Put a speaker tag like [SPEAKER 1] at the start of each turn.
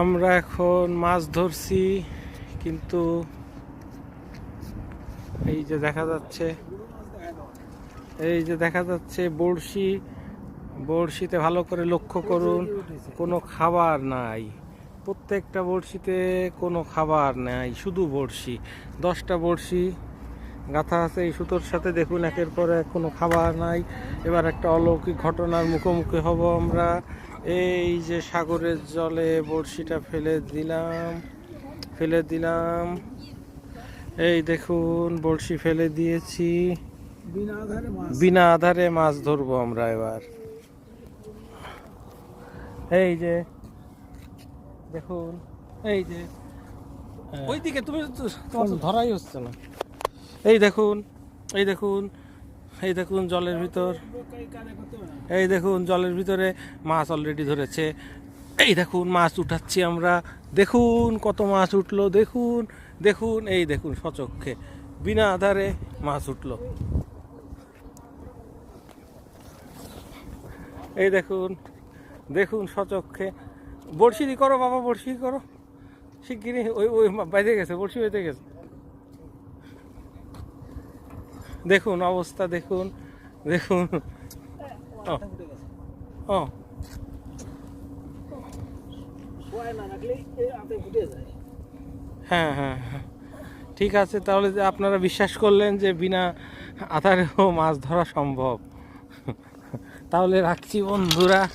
[SPEAKER 1] আমরা এখন মাছ ধরছি, কিন্তু এই যে দেখা যাচ্ছে, এই যে দেখা যাচ্ছে বড়শি, বড়শিতে ভালো করে লক্ষ্য করুন, কোনো খাবার নাই। প্রত্যেকটা বড়শিতে কোনো খাবার নাই, শুধু বড়শি। দশটা বড়শি গাথা আছে এই সুতোর সাথে, দেখুন একের পর কোনো খাবার নাই। এবার একটা অলৌকিক ঘটনার মুখোমুখি হব আমরা। এই যে সাগরের জলে বড়শিটা ফেলে দিলাম ফেলে দিলাম। এই দেখুন বড়শি ফেলে দিয়েছি।
[SPEAKER 2] বিনা আধারে মাছ।
[SPEAKER 1] ধরবো আমরা এবার। এই যে দেখুন এই যে ওইদিকে তুমি ধরাই হচ্ছে না। এই দেখুন এই দেখুন এই দেখুন জলের ভিতর। এই দেখুন জলের ভিতরে মাছ অলরেডি ধরেছে। এই দেখুন মাছ উঠাচ্ছি আমরা। দেখুন কত মাছ উঠল, দেখুন দেখুন, এই দেখুন সচক্ষে বিনা আধারে মাছ উঠল। এই দেখুন দেখুন সচক্ষে। বড়শি করো বাবা বড়শি করো। শিগগিরই ওই ওই বাইরে গেছে, বড়শি বাইরে গেছে। দেখুন অবস্থা, দেখুন দেখুন। হ্যাঁ হ্যাঁ হ্যাঁ। ঠিক আছে, তাহলে আপনারা বিশ্বাস করলেন যে বিনা আধারেও মাছ ধরা সম্ভব। তাহলে রাখছি বন্ধুরা।